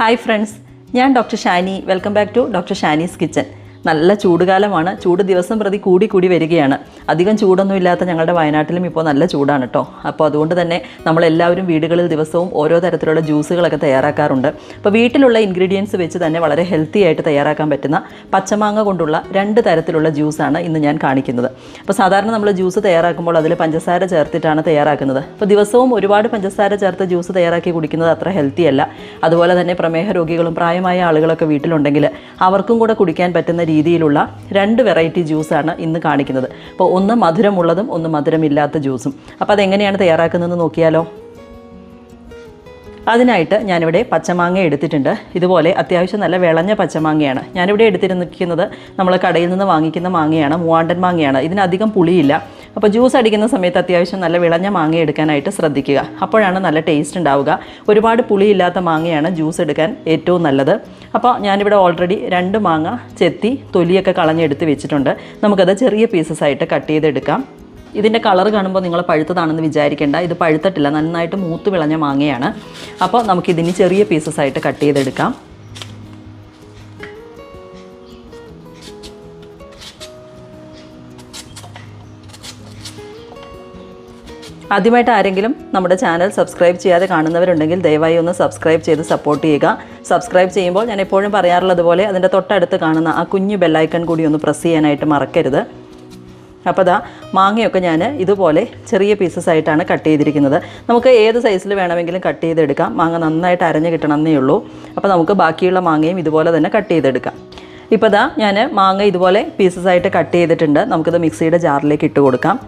Hi friends ഞാൻ doctor Shani. Welcome back to doctor Shani's kitchen നല്ല ചൂടുകാലമാണ്. ചൂട് ദിവസം പ്രതി കൂടി കൂടി വരികയാണ്. അധികം ചൂടൊന്നും ഇല്ലാത്ത ഞങ്ങളുടെ വയനാട്ടിലും ഇപ്പോൾ നല്ല ചൂടാണ് കേട്ടോ. അപ്പോൾ അതുകൊണ്ട് തന്നെ നമ്മളെല്ലാവരും വീടുകളിൽ ദിവസവും ഓരോ തരത്തിലുള്ള ജ്യൂസുകളൊക്കെ തയ്യാറാക്കാറുണ്ട്. അപ്പോൾ വീട്ടിലുള്ള ഇൻഗ്രീഡിയൻസ് വെച്ച് തന്നെ വളരെ ഹെൽത്തി ആയിട്ട് തയ്യാറാക്കാൻ പറ്റുന്ന പച്ചമാങ്ങ കൊണ്ടുള്ള രണ്ട് തരത്തിലുള്ള ജ്യൂസാണ് ഇന്ന് ഞാൻ കാണിക്കുന്നത്. അപ്പോൾ സാധാരണ നമ്മൾ ജ്യൂസ് തയ്യാറാക്കുമ്പോൾ അതിൽ പഞ്ചസാര ചേർത്തിട്ടാണ് തയ്യാറാക്കുന്നത്. അപ്പോൾ ദിവസവും ഒരുപാട് പഞ്ചസാര ചേർത്ത് ജ്യൂസ് തയ്യാറാക്കി കുടിക്കുന്നത് അത്ര ഹെൽത്തി അല്ല. അതുപോലെ തന്നെ പ്രമേഹ രോഗികളും പ്രായമായ ആളുകളൊക്കെ വീട്ടിലുണ്ടെങ്കിൽ അവർക്കും കൂടെ കുടിക്കാൻ പറ്റുന്ന രീതിയിലുള്ള രണ്ട് വെറൈറ്റി ജ്യൂസാണ് ഇന്ന് കാണിക്കുന്നത്. അപ്പോൾ ഒന്ന് മധുരമുള്ളതും ഒന്ന് മധുരമില്ലാത്ത ജ്യൂസും. അപ്പോൾ അതെങ്ങനെയാണ് തയ്യാറാക്കുന്നതെന്ന് നോക്കിയാലോ? അതിനായിട്ട് ഞാനിവിടെ പച്ചമാങ്ങ എടുത്തിട്ടുണ്ട്. ഇതുപോലെ അത്യാവശ്യം നല്ല വിളഞ്ഞ പച്ചമാങ്ങയാണ്. ഞാനിവിടെ എടുത്തിരുന്നിരിക്കുന്നത് നമ്മൾ കടയിൽ നിന്ന് വാങ്ങിക്കുന്ന മാങ്ങയാണ് മൂവാണ്ടൻ മാങ്ങയാണ്. ഇതിനധികം പുളിയില്ല. അപ്പോൾ ജ്യൂസ് അടിക്കുന്ന സമയത്ത് അത്യാവശ്യം നല്ല വിളഞ്ഞ മാങ്ങ എടുക്കാനായിട്ട് ശ്രദ്ധിക്കുക. അപ്പോഴാണ് നല്ല ടേസ്റ്റ് ഉണ്ടാവുക. ഒരുപാട് പുളിയില്ലാത്ത മാങ്ങയാണ് ജ്യൂസ് എടുക്കാൻ ഏറ്റവും നല്ലത്. അപ്പോൾ ഞാനിവിടെ ഓൾറെഡി രണ്ട് മാങ്ങ ചെത്തി തൊലിയൊക്കെ കളഞ്ഞെടുത്ത് വെച്ചിട്ടുണ്ട്. നമുക്കത് ചെറിയ പീസസ് ആയിട്ട് കട്ട് ചെയ്തെടുക്കാം. ഇതിന്റെ കളർ കാണുമ്പോൾ നിങ്ങൾ പഴുത്തതാണെന്ന് വിചാരിക്കേണ്ട. ഇത് പഴുത്തിട്ടില്ല നന്നായിട്ട് മൂത്ത് വിളഞ്ഞ മാങ്ങയാണ്. അപ്പോൾ നമുക്കിതിന് ചെറിയ പീസസ് ആയിട്ട് കട്ട് ചെയ്തെടുക്കാം. ആദ്യമായിട്ട് ആരെങ്കിലും നമ്മുടെ ചാനൽ സബ്സ്ക്രൈബ് ചെയ്യാതെ കാണുന്നവരുണ്ടെങ്കിൽ ദയവായി ഒന്ന് സബ്സ്ക്രൈബ് ചെയ്ത് സപ്പോർട്ട് ചെയ്യുക. സബ്സ്ക്രൈബ് ചെയ്യുമ്പോൾ ഞാൻ എപ്പോഴും പറയാറുള്ളത് പോലെ അതിന്റെ തൊട്ടടുത്ത് കാണുന്ന ആ കുഞ്ഞു ബെല്ലൈക്കൺ കൂടി ഒന്ന് പ്രസ് ചെയ്യാനായിട്ട് മറക്കരുത്. അപ്പോൾ അതാ മാങ്ങയൊക്കെ ഞാൻ ഇതുപോലെ ചെറിയ പീസസ് ആയിട്ടാണ് കട്ട് ചെയ്തിരിക്കുന്നത്. നമുക്ക് ഏത് സൈസിൽ വേണമെങ്കിലും കട്ട് ചെയ്തെടുക്കാം. മാങ്ങ നന്നായിട്ട് അരഞ്ഞു കിട്ടണമെന്നേ ഉള്ളൂ. അപ്പോൾ നമുക്ക് ബാക്കിയുള്ള മാങ്ങയും ഇതുപോലെ തന്നെ കട്ട് ചെയ്തെടുക്കാം. ഇപ്പോൾ ദാ ഞാൻ മാങ്ങ ഇതുപോലെ പീസസ് ആയിട്ട് കട്ട് ചെയ്തിട്ടുണ്ട്. നമുക്കിത് മിക്സിയുടെ ജാറിലേക്ക് ഇട്ട് കൊടുക്കാം.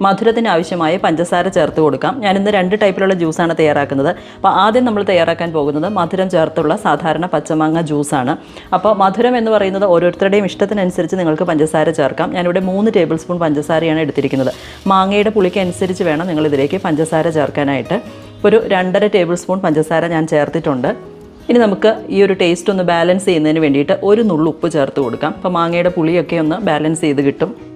മധുരത്തിന് ആവശ്യമായ പഞ്ചസാര ചേർത്ത് കൊടുക്കാം. ഞാനിന്ന് രണ്ട് ടൈപ്പിലുള്ള ജ്യൂസാണ് തയ്യാറാക്കുന്നത്. അപ്പോൾ ആദ്യം നമ്മൾ തയ്യാറാക്കാൻ പോകുന്നത് മധുരം ചേർത്തുള്ള സാധാരണ പച്ചമാങ്ങ ജ്യൂസാണ്. അപ്പോൾ മധുരം എന്ന് പറയുന്നത് ഓരോരുത്തരുടെയും ഇഷ്ടത്തിനനുസരിച്ച് നിങ്ങൾക്ക് പഞ്ചസാര ചേർക്കാം. ഞാനിവിടെ മൂന്ന് ടേബിൾ സ്പൂൺ പഞ്ചസാരയാണ് എടുത്തിരിക്കുന്നത്. മാങ്ങയുടെ പുളിക്ക് അനുസരിച്ച് വേണം നിങ്ങൾ ഇതിലേക്ക് പഞ്ചസാര ചേർക്കാനായിട്ട്. ഒരു രണ്ടര ടേബിൾ സ്പൂൺ പഞ്ചസാര ഞാൻ ചേർത്തിട്ടുണ്ട്. ഇനി നമുക്ക് ഈ ഒരു ടേസ്റ്റ് ഒന്ന് ബാലൻസ് ചെയ്യുന്നതിന് വേണ്ടിയിട്ട് ഒരു നുള്ളു ഉപ്പ് ചേർത്ത് കൊടുക്കാം. അപ്പോൾ മാങ്ങയുടെ പുളിയൊക്കെ ഒന്ന് ബാലൻസ് ചെയ്ത് കിട്ടും.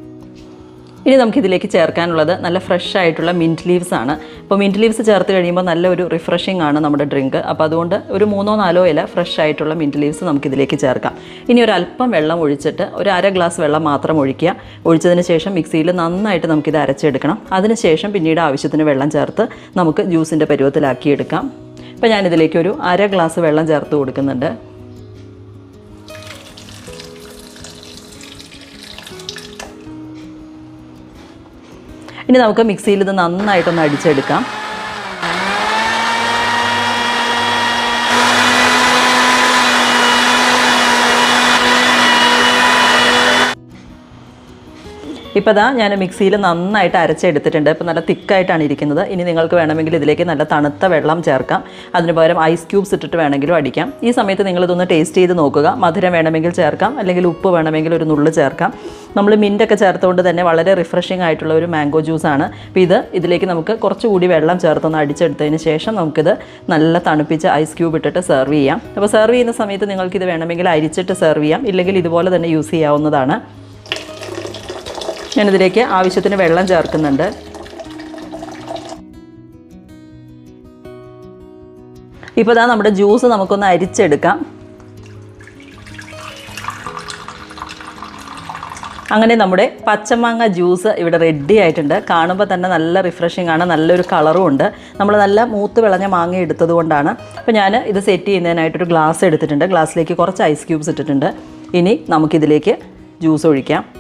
ഇനി നമുക്കിതിലേക്ക് ചേർക്കാനുള്ളത് നല്ല ഫ്രഷ് ആയിട്ടുള്ള മിന്റ് ലീവ്സ് ആണ്. അപ്പോൾ മിന്റ് ലീവ്സ് ചേർത്ത് കഴിയുമ്പോൾ നല്ലൊരു റിഫ്രഷിംഗ് ആണ് നമ്മുടെ ഡ്രിങ്ക് അപ്പോൾ അതുകൊണ്ട് ഒരു മൂന്നോ നാലോ ഇല ഫ്രഷ് ആയിട്ടുള്ള മിന്റ് ലീവ്സ് നമുക്കിതിലേക്ക് ചേർക്കാം. ഇനി ഒരു അല്പം വെള്ളം ഒഴിച്ചിട്ട് ഒരു അര ഗ്ലാസ് വെള്ളം മാത്രം ഒഴിക്കുക. ഒഴിച്ചതിന് ശേഷം മിക്സിയിൽ നന്നായിട്ട് നമുക്കിത് അരച്ചെടുക്കണം. അതിനുശേഷം പിന്നീട് ആവശ്യത്തിന് വെള്ളം ചേർത്ത് നമുക്ക് ജ്യൂസിന്റെ പരുവത്തിലാക്കിയെടുക്കാം. അപ്പോൾ ഞാനിതിലേക്ക് ഒരു അര ഗ്ലാസ് വെള്ളം ചേർത്ത് കൊടുക്കുന്നുണ്ട്. ഇനി നമുക്ക് മിക്സിയിൽ ഇത് നന്നായിട്ടൊന്ന് അടിച്ചെടുക്കാം. ഇപ്പോൾ ദാ ഞാൻ മിക്സിയിൽ നന്നായിട്ട് അരച്ചെടുത്തിട്ടുണ്ട്. ഇപ്പോൾ നല്ല തിക്കായിട്ടാണ് ഇരിക്കുന്നത്. ഇനി നിങ്ങൾക്ക് വേണമെങ്കിൽ ഇതിലേക്ക് നല്ല തണുത്ത വെള്ളം ചേർക്കാം. അതിന് പകരം ഐസ് ക്യൂബ്സ് ഇട്ടിട്ട് വേണമെങ്കിലും അടിക്കാം. ഈ സമയത്ത് നിങ്ങളിതൊന്ന് ടേസ്റ്റ് ചെയ്ത് നോക്കുക. മധുരം വേണമെങ്കിൽ ചേർക്കാം. അല്ലെങ്കിൽ ഉപ്പ് വേണമെങ്കിൽ ഒരു നുള്ളു ചേർക്കാം. നമ്മൾ മിന്റൊക്കെ ചേർത്തുകൊണ്ട് തന്നെ വളരെ റിഫ്രഷിംഗ് ആയിട്ടുള്ള ഒരു മാംഗോ ജ്യൂസാണ് അപ്പോൾ ഇത് ഇതിലേക്ക് നമുക്ക് കുറച്ചുകൂടി വെള്ളം ചേർത്തൊന്ന് അടിച്ചെടുത്തതിന് ശേഷം നമുക്കിത് നല്ല തണുപ്പിച്ച് ഐസ് ക്യൂബ് ഇട്ടിട്ട് സെർവ് ചെയ്യാം. അപ്പോൾ സെർവ് ചെയ്യുന്ന സമയത്ത് നിങ്ങൾക്കിത് വേണമെങ്കിൽ അരിച്ചിട്ട് സെർവ് ചെയ്യാം. ഇല്ലെങ്കിൽ ഇതുപോലെ തന്നെ യൂസ് ചെയ്യാവുന്നതാണ്. ഞാനിതിലേക്ക് ആവശ്യത്തിന് വെള്ളം ചേർക്കുന്നുണ്ട്. ഇപ്പോൾ ഇതാ നമ്മുടെ ജ്യൂസ് നമുക്കൊന്ന് അരിച്ചെടുക്കാം. അങ്ങനെ നമ്മുടെ പച്ചമാങ്ങ ജ്യൂസ് ഇവിടെ റെഡി ആയിട്ടുണ്ട്. കാണുമ്പോൾ തന്നെ നല്ല റിഫ്രഷിംഗ് ആണ് നല്ലൊരു കളറും ഉണ്ട്. നമ്മൾ നല്ല മൂത്ത് വിളഞ്ഞ മാങ്ങ എടുത്തത് കൊണ്ടാണ്. അപ്പോൾ ഞാൻ ഇത് സെറ്റ് ചെയ്യുന്നതിനായിട്ടൊരു ഗ്ലാസ് എടുത്തിട്ടുണ്ട്. ഗ്ലാസ്സിലേക്ക് കുറച്ച് ഐസ് ക്യൂബ്സ് ഇട്ടിട്ടുണ്ട്. ഇനി നമുക്കിതിലേക്ക് ജ്യൂസ് ഒഴിക്കാം.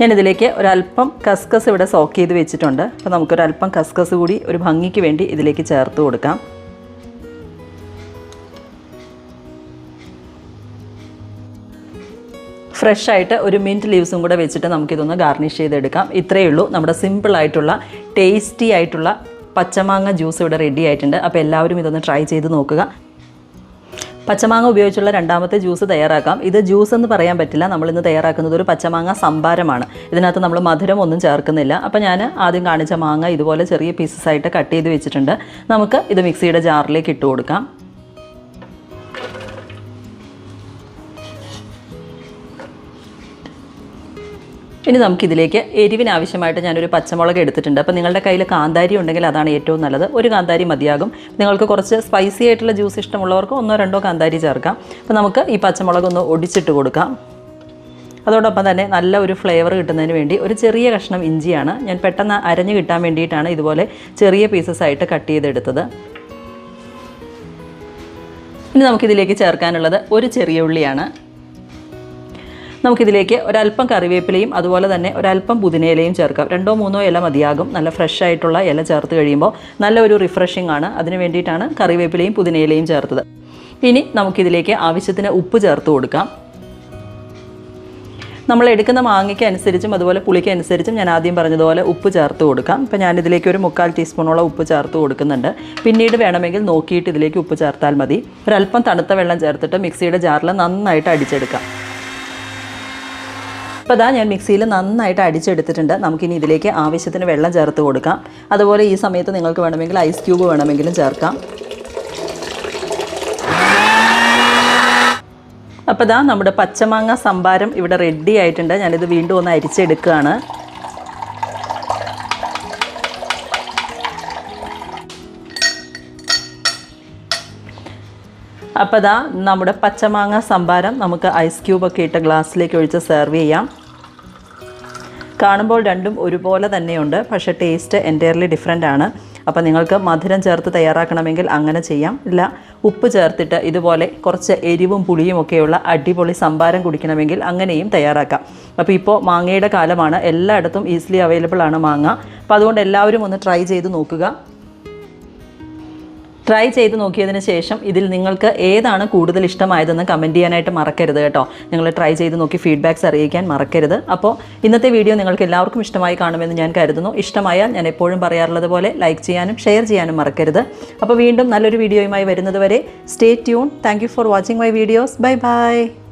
ഞാനിതിലേക്ക് ഒരല്പം കസ്കസ് ഇവിടെ സോക്ക് ചെയ്ത് വെച്ചിട്ടുണ്ട്. അപ്പോൾ നമുക്കൊരല്പം കസ്കസ് കൂടി ഒരു ഭംഗിക്ക് വേണ്ടി ഇതിലേക്ക് ചേർത്ത് കൊടുക്കാം. ഫ്രഷ് ആയിട്ട് ഒരു മിന്റ് ലീവ്സും കൂടെ വെച്ചിട്ട് നമുക്കിതൊന്ന് ഗാർണിഷ് ചെയ്തെടുക്കാം. ഇത്രയേ ഉള്ളൂ. നമ്മുടെ സിമ്പിൾ ആയിട്ടുള്ള ടേസ്റ്റി ആയിട്ടുള്ള പച്ചമാങ്ങ ജ്യൂസ് ഇവിടെ റെഡി ആയിട്ടുണ്ട്. അപ്പോൾ എല്ലാവരും ഇതൊന്ന് ട്രൈ ചെയ്ത് നോക്കുക. പച്ചമാങ്ങ ഉപയോഗിച്ചുള്ള രണ്ടാമത്തെ ജ്യൂസ് തയ്യാറാക്കാം. ഇത് ജ്യൂസ് എന്ന് പറയാൻ പറ്റില്ല. നമ്മൾ ഇന്ന് തയ്യാറാക്കുന്നത് ഒരു പച്ചമാങ്ങ സംഭാരമാണ്. ഇതിനകത്ത് നമ്മൾ മധുരം ഒന്നും ചേർക്കുന്നില്ല. അപ്പോൾ ഞാൻ ആദ്യം കാണിച്ച മാങ്ങ ഇതുപോലെ ചെറിയ പീസസ് ആയിട്ട് കട്ട് ചെയ്ത് വെച്ചിട്ടുണ്ട്. നമുക്ക് ഇത് മിക്സിയുടെ ജാറിലേക്ക് ഇട്ട് കൊടുക്കാം. ഇനി നമുക്കിതിലേക്ക് എരിവിന് ആവശ്യമായിട്ട് ഞാനൊരു പച്ചമുളക് എടുത്തിട്ടുണ്ട്. അപ്പോൾ നിങ്ങളുടെ കയ്യിൽ കാന്താരി ഉണ്ടെങ്കിൽ അതാണ് ഏറ്റവും നല്ലത്. ഒരു കാന്താരി മതിയാകും. നിങ്ങൾക്ക് കുറച്ച് സ്പൈസി ആയിട്ടുള്ള ജ്യൂസ് ഇഷ്ടമുള്ളവർക്ക് ഒന്നോ രണ്ടോ കാന്താരി ചേർക്കാം. അപ്പോൾ നമുക്ക് ഈ പച്ചമുളക് ഒന്ന് ഒടിച്ചിട്ട് കൊടുക്കാം. അതോടൊപ്പം തന്നെ നല്ല ഒരു ഫ്ലേവർ കിട്ടുന്നതിന് വേണ്ടി ഒരു ചെറിയ കഷ്ണം ഇഞ്ചിയാണ്. ഞാൻ പെട്ടെന്ന് അരഞ്ഞ് കിട്ടാൻ വേണ്ടിയിട്ടാണ് ഇതുപോലെ ചെറിയ പീസസ് ആയിട്ട് കട്ട് ചെയ്തെടുത്തത്. ഇനി നമുക്കിതിലേക്ക് ചേർക്കാനുള്ളത് ഒരു ചെറിയ ഉള്ളിയാണ്. നമുക്കിതിലേക്ക് ഒരല്പം കറിവേപ്പിലയും അതുപോലെ തന്നെ ഒരല്പം പുതിനയിലയും ചേർക്കാം. രണ്ടോ മൂന്നോ ഇല മതിയാകും. നല്ല ഫ്രഷ് ആയിട്ടുള്ള ഇല ചേർത്ത് കഴിയുമ്പോൾ നല്ല ഒരു റിഫ്രഷിംഗ് ആണ്. അതിന് വേണ്ടിയിട്ടാണ് കറിവേപ്പിലയും പുതിനയിലയും ചേർത്തത്. ഇനി നമുക്കിതിലേക്ക് ആവശ്യത്തിന് ഉപ്പ് ചേർത്ത് കൊടുക്കാം. നമ്മൾ എടുക്കുന്ന മാങ്ങയ്ക്ക് അനുസരിച്ചും അതുപോലെ പുളിക്ക് അനുസരിച്ചും ഞാൻ ആദ്യം പറഞ്ഞതുപോലെ ഉപ്പ് ചേർത്ത് കൊടുക്കാം. ഇപ്പം ഞാനിതിലേക്ക് ഒരു മുക്കാൽ ടീസ്പൂണോളം ഉപ്പ് ചേർത്ത് കൊടുക്കുന്നുണ്ട്. പിന്നീട് വേണമെങ്കിൽ നോക്കിയിട്ട് ഇതിലേക്ക് ഉപ്പ് ചേർത്താൽ മതി. ഒരല്പം തണുത്ത വെള്ളം ചേർത്തിട്ട് മിക്സിയുടെ ജാറിൽ നന്നായിട്ട് അടിച്ചെടുക്കാം. അപ്പോൾ അതാ ഞാൻ മിക്സിയിൽ നന്നായിട്ട് അടിച്ചെടുത്തിട്ടുണ്ട്. നമുക്കിനി ഇതിലേക്ക് ആവശ്യത്തിന് വെള്ളം ചേർത്ത് കൊടുക്കാം. അതുപോലെ ഈ സമയത്ത് നിങ്ങൾക്ക് വേണമെങ്കിൽ ഐസ് ക്യൂബ് വേണമെങ്കിലും ചേർക്കാം. അപ്പോൾ ഇതാ നമ്മുടെ പച്ചമാങ്ങ സംഭാരം ഇവിടെ റെഡി ആയിട്ടുണ്ട്. ഞാനിത് വീണ്ടും ഒന്ന് അരിച്ചെടുക്കുകയാണ്. അപ്പോൾ ഇതാ നമ്മുടെ പച്ചമാങ്ങ സംഭാരം നമുക്ക് ഐസ് ക്യൂബൊക്കെ ഇട്ട ഗ്ലാസ്സിലേക്ക് ഒഴിച്ച് സെർവ് ചെയ്യാം. കാണുമ്പോൾ രണ്ടും ഒരുപോലെ തന്നെയുണ്ട് പക്ഷേ ടേസ്റ്റ് എന്റയർലി ഡിഫറെന്റ് ആണ്. അപ്പോൾ നിങ്ങൾക്ക് മധുരം ചേർത്ത് തയ്യാറാക്കണമെങ്കിൽ അങ്ങനെ ചെയ്യാം. ഇല്ല ഉപ്പ് ചേർത്തിട്ട് ഇതുപോലെ കുറച്ച് എരിവും പുളിയും ഒക്കെയുള്ള അടിപൊളി സംഭാരം കുടിക്കണമെങ്കിൽ അങ്ങനെയും തയ്യാറാക്കാം. അപ്പോൾ ഇപ്പോൾ മാങ്ങയുടെ കാലമാണ് എല്ലായിടത്തും ഈസിലി അവൈലബിൾ ആണ് മാങ്ങ. അപ്പോൾ അതുകൊണ്ട് എല്ലാവരും ഒന്ന് ട്രൈ ചെയ്ത് നോക്കുക. ട്രൈ ചെയ്ത് നോക്കിയതിന് ശേഷം ഇതിൽ നിങ്ങൾക്ക് ഏതാണ് കൂടുതൽ ഇഷ്ടമായതെന്ന് കമന്റ് ചെയ്യാനായിട്ട് മറക്കരുത് കേട്ടോ. നിങ്ങൾ ട്രൈ ചെയ്ത് നോക്കി ഫീഡ്ബാക്ക്സ് അറിയിക്കാൻ മറക്കരുത്. അപ്പോൾ ഇന്നത്തെ വീഡിയോ നിങ്ങൾക്ക് എല്ലാവർക്കും ഇഷ്ടമായി കാണുമെന്ന് ഞാൻ കരുതുന്നു. ഇഷ്ടമായാൽ ഞാൻ എപ്പോഴും പറയാറുള്ളത് പോലെ ലൈക്ക് ചെയ്യാനും ഷെയർ ചെയ്യാനും മറക്കരുത്. അപ്പോൾ വീണ്ടും നല്ലൊരു വീഡിയോയുമായി വരുന്നത് വരെ stay tune thank for watching my videos bye bye